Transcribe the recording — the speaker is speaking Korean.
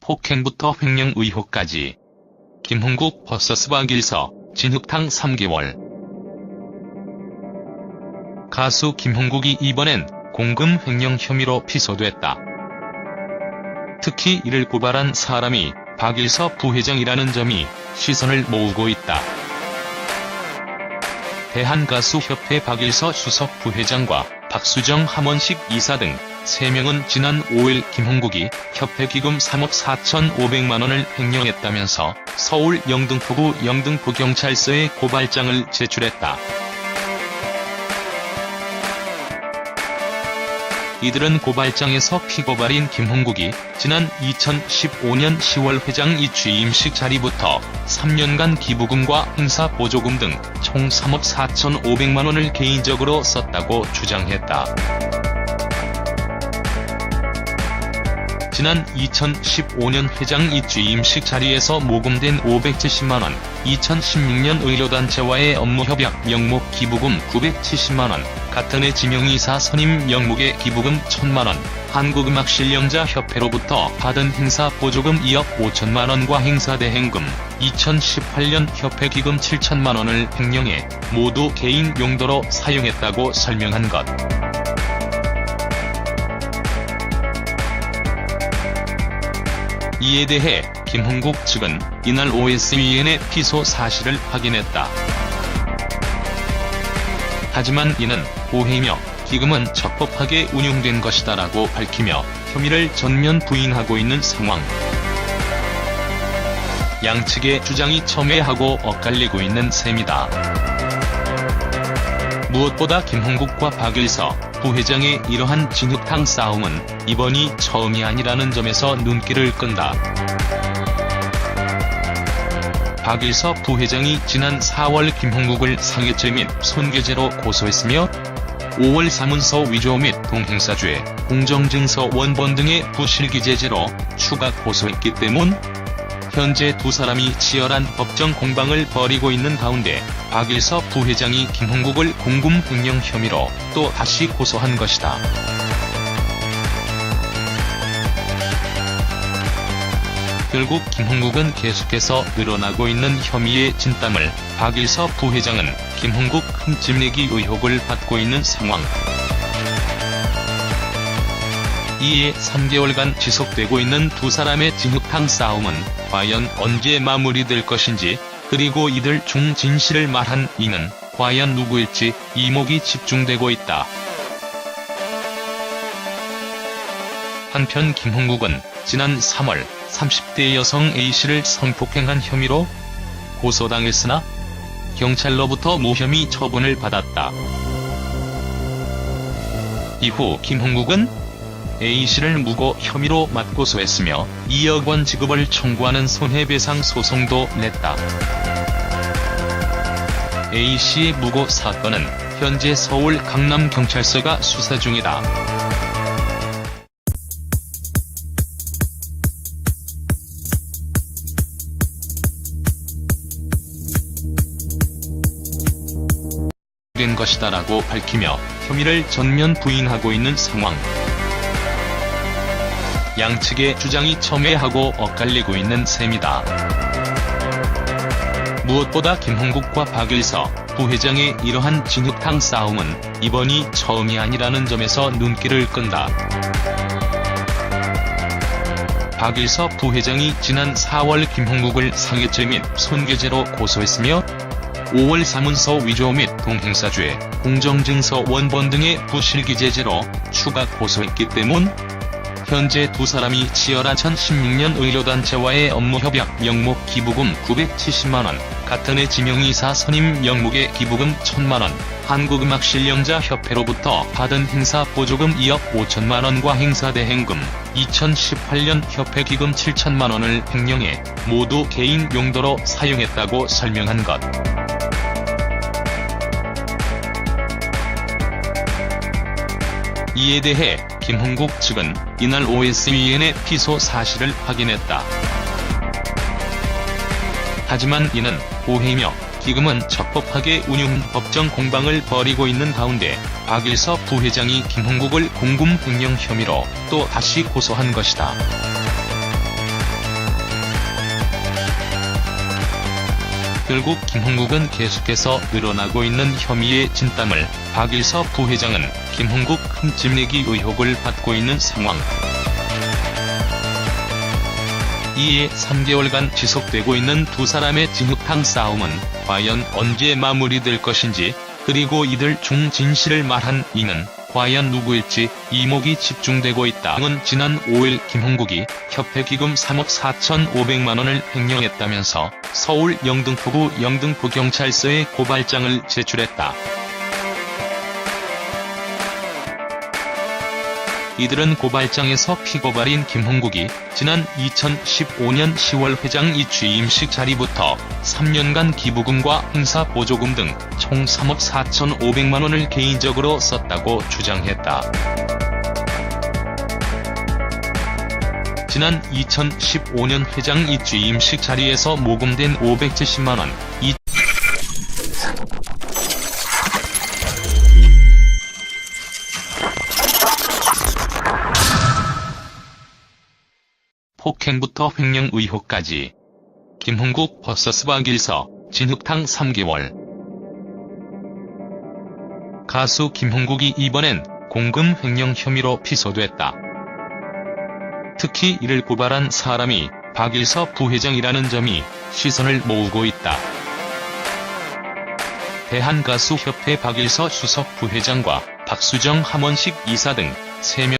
폭행부터 횡령 의혹까지. 김홍국 vs 박일서, 진흙탕 3개월. 가수 김홍국이 이번엔 공금 횡령 혐의로 피소됐다. 특히 이를 고발한 사람이 박일서 부회장이라는 점이 시선을 모으고 있다. 대한가수협회 박일서 수석 부회장과 박수정 함원식 이사 등 3명은 지난 5일 김홍국이 협회 기금 3억 4,500만 원을 횡령했다면서 서울 영등포구 영등포경찰서에 고발장을 제출했다. 이들은 고발장에서 피고발인 김홍국이 지난 2015년 10월 회장 이 취임식 자리부터 3년간 기부금과 행사 보조금 등 총 3억 4,500만 원을 개인적으로 썼다고 주장했다. 지난 2015년 회장 이 취임식 자리에서 모금된 570만원, 2016년 의료단체와의 업무 협약 명목 기부금 970만원, 같은 해 지명이사 선임 명목의 기부금 1000만원, 한국음악실령자협회로부터 받은 행사 보조금 2억 5천만원과 행사 대행금, 2018년 협회 기금 7천만원을 횡령해 모두 개인 용도로 사용했다고 설명한 것. 이에 대해 김홍국 측은 이날 OSEN의 피소 사실을 확인했다. 하지만 이는 오해며 기금은 적법하게 운용된 것이다라고 밝히며 혐의를 전면 부인하고 있는 상황. 양측의 주장이 첨예하고 엇갈리고 있는 셈이다. 무엇보다 김홍국과 박일서 부회장의 이러한 진흙탕 싸움은 이번이 처음이 아니라는 점에서 눈길을 끈다. 박일서 부회장이 지난 4월 김홍국을 상해죄 및 손괴죄로 고소했으며 5월 사문서 위조 및 동행사죄, 공정증서 원본 등의 부실기재죄로 추가 고소했기 때문 현재 두 사람이 치열한 법정 공방을 벌이고 있는 가운데 박일서 부회장이 김홍국을 공금 횡령 혐의로 또 다시 고소한 것이다. 결국 김홍국은 계속해서 늘어나고 있는 혐의의 진땀을 박일서 부회장은 김홍국 흠집내기 의혹을 받고 있는 상황. 이에 3개월간 지속되고 있는 두 사람의 진흙탕 싸움은 과연 언제 마무리될 것인지 그리고 이들 중 진실을 말한 이는 과연 누구일지 이목이 집중되고 있다. 한편 김홍국은 지난 3월 30대 여성 A씨를 성폭행한 혐의로 고소당했으나 경찰로부터 무혐의 처분을 받았다. 이후 김홍국은 A씨를 무고 혐의로 맞고소했으며 2억 원 지급을 청구하는 손해배상 소송도 냈다. A씨의 무고 사건은 현재 서울 강남경찰서가 수사 중이다. 된 것이다라고 밝히며 혐의를 전면 부인하고 있는 상황. 양측의 주장이 첨예하고 엇갈리고 있는 셈이다. 무엇보다 김홍국과 박일서 부회장의 이러한 진흙탕 싸움은 이번이 처음이 아니라는 점에서 눈길을 끈다. 박일서 부회장이 지난 4월 김홍국을 상해죄 및 손괴죄로 고소했으며 5월 사문서 위조 및 동행사죄, 공정증서 원본 등의 부실기재죄로 추가 고소했기 때문 현재 두 사람이 치열한 2016년 의료단체와의 업무협약 명목 기부금 970만원, 같은 해 지명이사 선임 명목의 기부금 1000만원, 한국음악실령자협회로부터 받은 행사 보조금 2억 5천만원과 행사대행금, 2018년 협회 기금 7천만원을 횡령해 모두 개인 용도로 사용했다고 설명한 것. 이에 대해 김홍국 측은 이날 OSEN의 피소 사실을 확인했다. 하지만 이는 오해며 협회기금은 적법하게 운용 법정 공방을 벌이고 있는 가운데 박일서 부회장이 김홍국을 공금 횡령 혐의로 또 다시 고소한 것이다. 결국 김홍국은 계속해서 늘어나고 있는 혐의의 진땀을 박일서 부회장은 김홍국 흠집 내기 의혹을 받고 있는 상황. 이에 3개월간 지속되고 있는 두 사람의 진흙탕 싸움은 과연 언제 마무리될 것인지 그리고 이들 중 진실을 말한 이는 과연 누구일지 이목이 집중되고 있다. 은 지난 5일 김홍국이 협회 기금 3억 4,500만원을 횡령했다면서 서울 영등포구 영등포경찰서에 고발장을 제출했다. 이들은 고발장에서 피고발인 김홍국이 지난 2015년 10월 회장 이취임식 자리부터 3년간 기부금과 행사 보조금 등 총 3억 4,500만 원을 개인적으로 썼다고 주장했다. 지난 2015년 회장 이취임식 자리에서 모금된 570만원, 폭행부터 횡령 의혹까지. 김홍국 vs 박일서, 진흙탕 3개월. 가수 김홍국이 이번엔 공금 횡령 혐의로 피소됐다. 특히 이를 고발한 사람이 박일서 부회장이라는 점이 시선을 모으고 있다. 대한가수협회 박일서 수석 부회장과 박수정 함원식 이사 등 3명